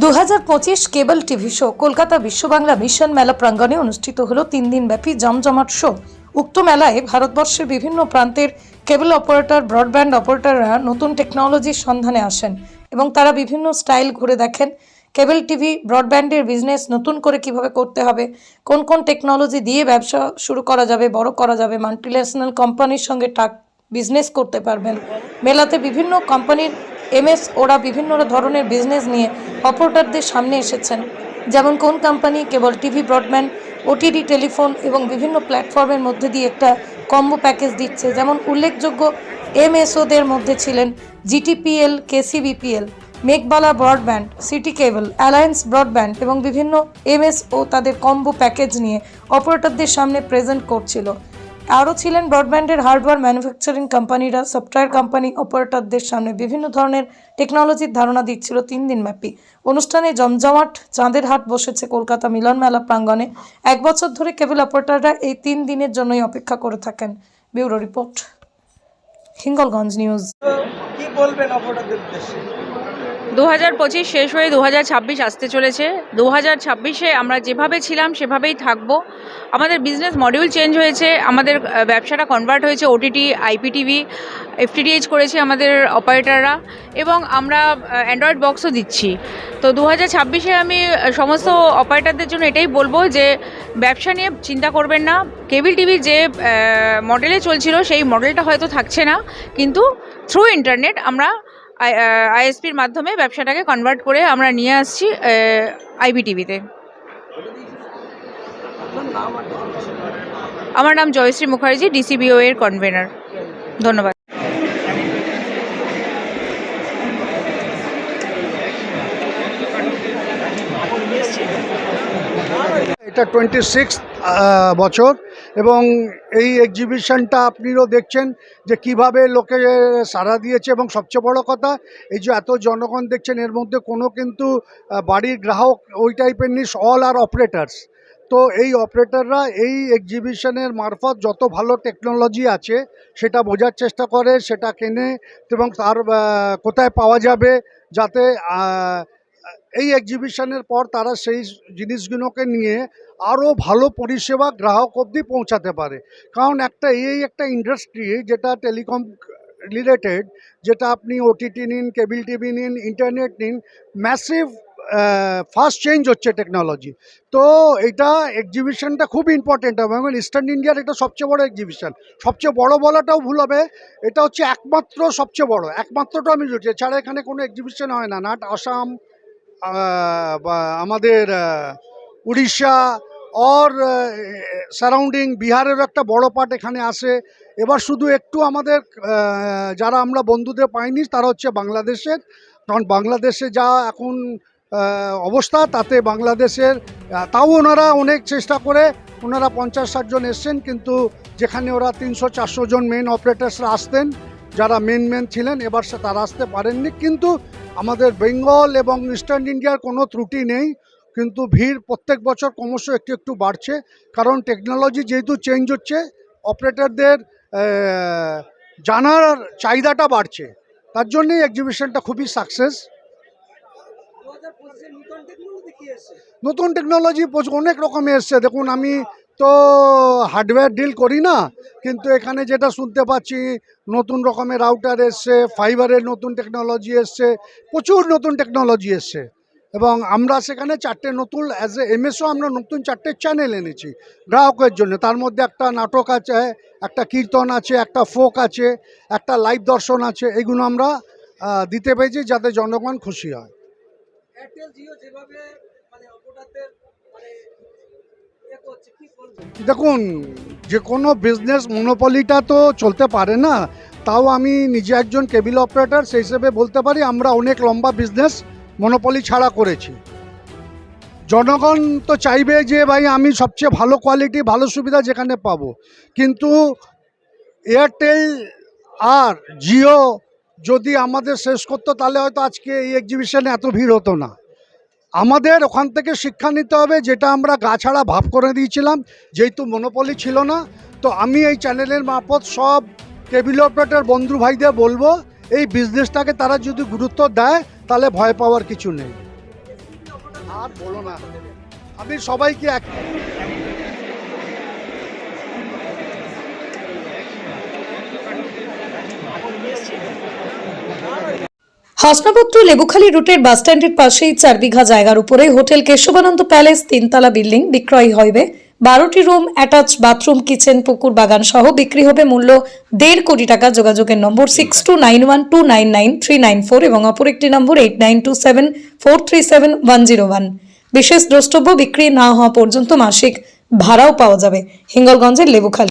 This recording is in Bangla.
দু হাজার পঁচিশ cable TV show, Kolkata Biswa Bangla mission মেলা প্রাঙ্গণে অনুষ্ঠিত হলো তিন দিন ব্যাপী জমজমাট শো। উক্ত মেলায় ভারতবর্ষের বিভিন্ন প্রান্তের কেবল অপারেটর, ব্রডব্যান্ড অপারেটররা নতুন টেকনোলজির সন্ধানে আসেন এবং তারা বিভিন্ন স্টাইল ঘুরে দেখেন। কেবল টিভি, ব্রডব্যান্ডের বিজনেস নতুন করে কীভাবে করতে হবে, কোন কোন টেকনোলজি দিয়ে ব্যবসা শুরু করা যাবে, বড় করা যাবে, মাল্টিন্যাশনাল কোম্পানির সঙ্গে টাক বিজনেস করতে পারবেন। মেলাতে বিভিন্ন কোম্পানির এমএস ওরা বিভিন্ন ধরনের বিজনেস নিয়ে অপারেটরদের সামনে এসেছেন। যেমন কোন company cable TV broadband OTT telephone এবং বিভিন্ন প্ল্যাটফর্মের মধ্যে দিয়ে একটা কম্বো প্যাকেজ দিচ্ছে। যেমন উল্লেখযোগ্য এমএসওদের মধ্যে ছিলেন GTPL KCBPL Meghbela broadband City cable Alliance broadband এবং বিভিন্ন এমএসও তাদের কম্বো প্যাকেজ নিয়ে অপারেটরদের সামনে প্রেজেন্ট করছিল। আরও ছিলেন ব্রডব্যান্ডের হার্ডওয়্যার ম্যানুফ্যাকচারিং কোম্পানিরা, সফটওয়্যার কোম্পানি, অপারেটরদের সামনে বিভিন্ন ধরনের টেকনোলজির ধারণা দিচ্ছিল তিন দিন ব্যাপী। অনুষ্ঠানে জমজমাট চাঁদের হাট বসেছে কলকাতা মিলন মেলা প্রাঙ্গণে। এক বছর ধরে কেবল অপারেটররা এই তিন দিনের জন্যই অপেক্ষা করে থাকেন। Bureau report, Hingalganj news. কি বলবেন অপারেটরদের উদ্দেশ্যে? দু হাজার পঁচিশ শেষ হয়ে দু হাজার ছাব্বিশ আসতে চলেছে। দু হাজার ছাব্বিশে আমরা যেভাবে ছিলাম, সেভাবেই থাকব। আমাদের বিজনেস মডিউল চেঞ্জ হয়েছে, আমাদের ব্যবসাটা কনভার্ট হয়েছে ওটিটি আইপিটিভি এফটিডিএইচ করেছে আমাদের অপারেটররা এবং আমরা অ্যান্ড্রয়েড বক্সও দিচ্ছি। তো দু হাজার ছাব্বিশে আমি সমস্ত অপারেটারদের জন্য এটাই বলব যে, ব্যবসা নিয়ে চিন্তা করবেন না। কেবল টিভি যে মডেলে চলছিল, সেই মডেলটা হয়তো থাকছে না। কিন্তু থ্রু ইন্টারনেট আমরা আইএসপির মাধ্যমে ব্যবসাটাকে কনভার্ট করে আমরা নিয়ে আসছি আইবিটিভিতে। আমার নাম জয়শ্রী মুখার্জি, ডিসিবিও এর কনভেনার ধন্যবাদ। এটা টোয়েন্টি সিক্স বছর। এবং এই এক্সিবিশনটা আপনিও দেখছেন যে কীভাবে লোকে সাড়া দিয়েছে এবং সবচেয়ে বড় কথা, এই যে এত জনগণ দেখছেন, এর মধ্যে কোনো কিন্তু বাড়ির গ্রাহক ওই টাইপের নিস অল আর অপারেটার্স তো এই অপারেটররা এই এক্সিবিশনের মারফত যত ভালো টেকনোলজি আছে, সেটা বোঝার চেষ্টা করে, সেটা কেনে এবং তার কোথায় পাওয়া যাবে যাতে এই এক্সিবিশনের পর তারা সেই জিনিসগুলোকে নিয়ে আরও ভালো পরিষেবা গ্রাহক অবধি পৌঁছাতে পারে। কারণ একটা এই একটা ইন্ডাস্ট্রি যেটা টেলিকম রিলেটেড যেটা আপনি ওটিটি নিন কেবিল টিভি নিন ইন্টারনেট নিন ম্যাসিভ ফাস্ট চেঞ্জ হচ্ছে টেকনোলজি তো এটা এক্সিবিশনটা খুব ইম্পর্টেন্ট হবে। এবং ইস্টার্ন ইন্ডিয়ার এটা সবচেয়ে বড় এক্সিবিশন সবচেয়ে বড় বলাটাও ভুল হবে। এটা হচ্ছে একমাত্র সবচেয়ে বড়। একমাত্রটা আমি বলছি, এছাড়া এখানে কোনো এক্সিবিশন হয় না। নাট আসাম আমাদের উড়িষ্যা অর সারাউন্ডিং বিহারের একটা বড় পার্ট এখানে আসে। এবার শুধু একটু আমাদের যারা আমরা বন্ধুদের পাইনি, তারা হচ্ছে বাংলাদেশের। কারণ বাংলাদেশে যা এখন অবস্থা, তাতে বাংলাদেশের তাও ওনারা অনেক চেষ্টা করে। ওনারা পঞ্চাশ ষাটজন এসছেন, কিন্তু যেখানে ওরা তিনশো চারশো জন মেন অপারেটার্সরা আসতেন, যারা মেন মেন ছিলেন, এবার সে তারা আসতে পারেননি। কিন্তু আমাদের বেঙ্গল এবং ইস্টার্ন ইন্ডিয়ার কোনো ত্রুটি নেই কিন্তু ভিড় প্রত্যেক বছর ক্রমশ একটু একটু বাড়ছে। কারণ টেকনোলজি যেহেতু চেঞ্জ হচ্ছে অপারেটরদের জানার চাহিদাটা বাড়ছে। তার জন্যই এক্সিবিশনটা খুবই সাকসেস নতুন টেকনোলজি অনেক রকমের এসছে। দেখুন আমি তো হার্ডওয়্যার ডিল করি না, কিন্তু এখানে যেটা শুনতে পাচ্ছি, নতুন রকমের রাউটার এসছে ফাইবারের নতুন টেকনোলজি এসছে, প্রচুর নতুন টেকনোলজি এসছে। এবং আমরা সেখানে চারটে নতুন অ্যাজ এ এমএসও আমরা নতুন চারটে চ্যানেল এনেছি, গ্রাহকের জন্য। তার মধ্যে একটা নাটক আছে, একটা কীর্তন আছে, একটা ফোক আছে, একটা লাইভ দর্শন আছে, এগুলো আমরা দিতে পেরেছি যাতে জনগণ খুশি হয়। এয়ারটেল জিও যেভাবে মানে দেখুন, যে কোনো বিজনেস মনোপলিটা তো চলতে পারে না, তাও আমি নিজে একজন কেবিল অপারেটর সেই হিসেবে বলতে পারি আমরা অনেক লম্বা বিজনেস মনোপলি ছাড়া করেছি। জনগণ তো চাইবে যে, ভাই, আমি সবচেয়ে ভালো কোয়ালিটি ভালো সুবিধা যেখানে পাবো। কিন্তু এয়ারটেল আর জিও যদি আমাদের শেষ করতো, তাহলে হয়তো আজকে এই এক্সিবিশনে এত ভিড় হতো না। আমাদের ওখান থেকে শিক্ষা নিতে হবে, যেটা আমরা গা ছাড়া ভাব করে দিয়েছিলাম, যেহেতু মনোপলি ছিল না। তো আমি এই চ্যানেলের মারফত সব কেবিল অপারেটর বন্ধু ভাইদের বলব, এই বিজনেসটাকে তারা যদি গুরুত্ব দেয়, তাহলে ভয় পাওয়ার কিছু নেই। আর বলো না, আমি সবাইকে এক হাসনাপত্র লেবুখালী রুটের বাস বাসস্ট্যান্ডের পাশেই চার বিঘা জায়গার উপরে হোটেল কেশবানন্দ প্যালেস, তিনতলা বিল্ডিং, বিক্রয় হইবে বারোটি রুম অ্যাটাচ বাথরুম, কিচেন, পুকুর বাগান সহ বিক্রি হবে মূল্য দেড় কোটি টাকা। যোগাযোগের নম্বর six two nine one two nine nine three nine four এবং অপর একটি নম্বর eight nine two seven four three seven one zero one বিশেষ দ্রষ্টব্য, বিক্রি না হওয়া পর্যন্ত মাসিক ভাড়াও পাওয়া যাবে। হিঙ্গলগঞ্জের লেবুখালী।